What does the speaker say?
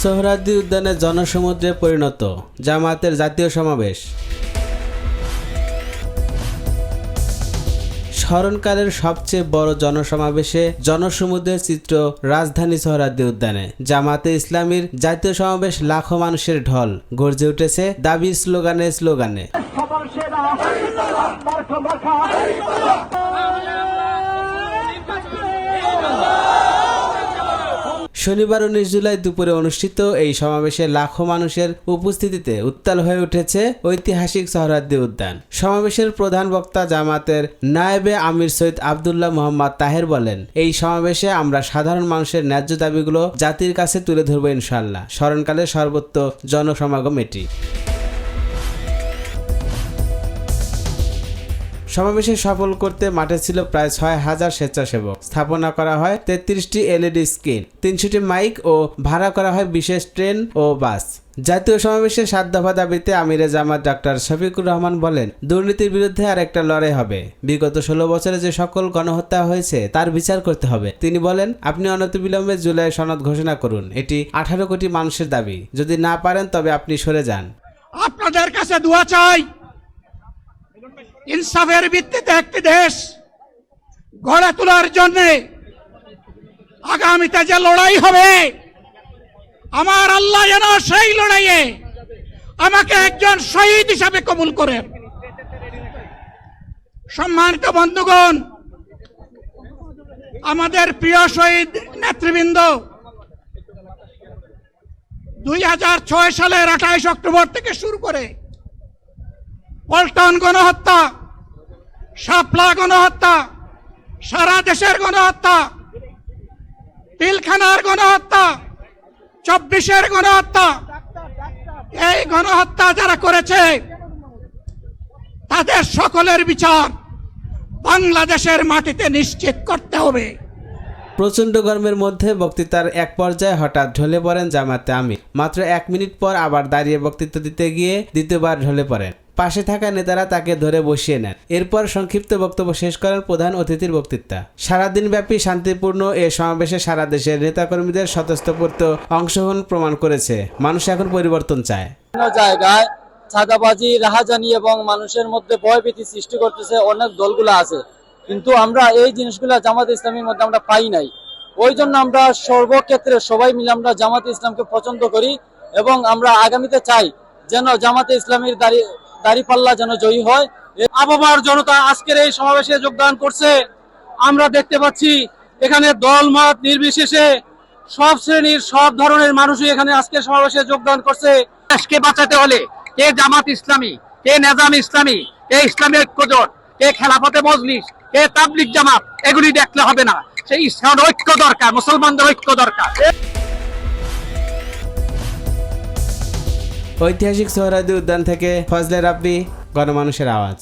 সোহরাদ্দি উদ্যানে জনসমুদ্রে পরিণত জামায়াতের জাতীয় সমাবেশ। স্মরণকালের সবচেয়ে বড় জনসমাবেশে জনসমুদ্রের চিত্র রাজধানী সোহরাদ্দি উদ্যানে। জামাতে ইসলামীর জাতীয় সমাবেশ লাখো মানুষের ঢল গর্জে উঠেছে দাবি স্লোগানে স্লোগানে। শনিবার উনিশ জুলাই দুপুরে অনুষ্ঠিত এই সমাবেশে লাখো মানুষের উপস্থিতিতে উত্তাল হয়ে উঠেছে ঐতিহাসিক সহরাদ্দি উদ্যান। সমাবেশের প্রধান বক্তা জামাতের নায়েবে আমির সৈয়দ আবদুল্লাহ মোহাম্মদ তাহের বলেন, এই সমাবেশে আমরা সাধারণ মানুষের ন্যায্য দাবিগুলো জাতির কাছে তুলে ধরবো ইনশাল্লাহ স্মরণকালে সর্বত্র জনসমাগম এটি। সমাবেশে সফল করতে মাঠে ছিল প্রায় ছয় হাজার স্বেচ্ছাসেবক। স্থাপনা করা হয় তেত্রিশটি এলইডি স্ক্রিন, তিনশোটি মাইক ও ভাড়া করা হয় বিশেষ ট্রেন ও বাস। জাতীয় সমাবেশে সাত দফা দাবিতে আমিরে জামাত ডাক্তার শফিকুর রহমান বলেন, দুর্নীতির বিরুদ্ধে আর একটা লড়াই হবে। বিগত ষোলো বছরে যে সকল গণহত্যা হয়েছে, তার বিচার করতে হবে। তিনি বলেন, আপনি অনতিবিলম্বে জুলাই সনদ ঘোষণা করুন। এটি আঠারো কোটি মানুষের দাবি। যদি না পারেন, তবে আপনি সরে যান। আপনাদের কাছে দোয়া চাই। ইনসাফের ভিত্তিতে একটি দেশ গড়ে তোলার জন্যে আগামীতে যে লড়াই হবে, আমার আল্লাহ যেন সেই লড়াইয়ে আমাকে একজন শহীদ হিসাবে কবুল করেন। সম্মানিত বন্ধুগণ, আমাদের প্রিয় শহীদ নেতৃবৃন্দ, দুই হাজার ছয় সালের আঠাইশ অক্টোবর থেকে শুরু করে পল্টন গণহত্যা, শাপলা গণহত্যা, সারা দেশের গণহত্যা পিলখানার গণহত্যা, চব্বিশের গণহত্যা। এই গণহত্যা যারা করেছে, তাদের সকলের বিচার বাংলাদেশের মাটিতে নিশ্চিত করতে হবে। প্রচণ্ড গরমের মধ্যে বক্তৃতার এক পর্যায়ে হঠাৎ ঢলে পড়েন জামাতে আমি মাত্র এক মিনিট পর আবার দাঁড়িয়ে বক্তৃতা দিতে গিয়ে দ্বিতীয়বার ঢলে পড়েন। পাশে থাকা নেতারা তাকে ধরে বসিয়ে নেন। এরপর সংক্ষিপ্ত বক্তব্য শেষ করেন প্রধান অতিথির বক্তৃতা। সারাদিন ব্যাপী শান্তিপূর্ণ এ সমাবেশে সারা দেশের নেতাকর্মীদের স্বতঃস্ফূর্ত অংশগ্রহণ প্রমাণ করেছে। মানুষ এখন পরিবর্তন চায়। জায়গায় ছাদাবাজি রাহাজানি এবং মানুষের মধ্যে ভয়ভীতি সৃষ্টি করতেছে অনেক দলগুলো আছে। কিন্তু আমরা এই জিনিসগুলো জামাত ইসলামের মধ্যে আমরা পাই নাই। ওই জন্য আমরা সর্বক্ষেত্রে সবাই মিলে আমরা জামাত ইসলামকে পছন্দ করি এবং আমরা আগামীতে চাই যেন জামাতে ইসলামের দাড়ি দাড়িপাল্লা যেন জয়ী হয়। আবহাওয়ার জনতা আজকের এই সমাবেশে যোগদান করছে। আমরা দেখতে পাচ্ছি এখানে দল মত নির্বিশেষে সব শ্রেণির, সব ধরনের মানুষই এখানে আজকের সমাবেশে যোগদান করছে। দেশকে বাঁচাতে হলে কে জামাত ইসলামী, কে নেজাম ইসলামী, কে ইসলামী ঐক্যজোট কে খেলাফতে মজলিস, কে তাবলিক জামাত, এগুলি দেখলে হবে না। সেই ঐক্য দরকার, মুসলমানদের ঐক্য দরকার। ঐতিহাসিক সোহরাদি উদ্যান থেকে ফজলে রাব্বি গণমানুষের আওয়াজ।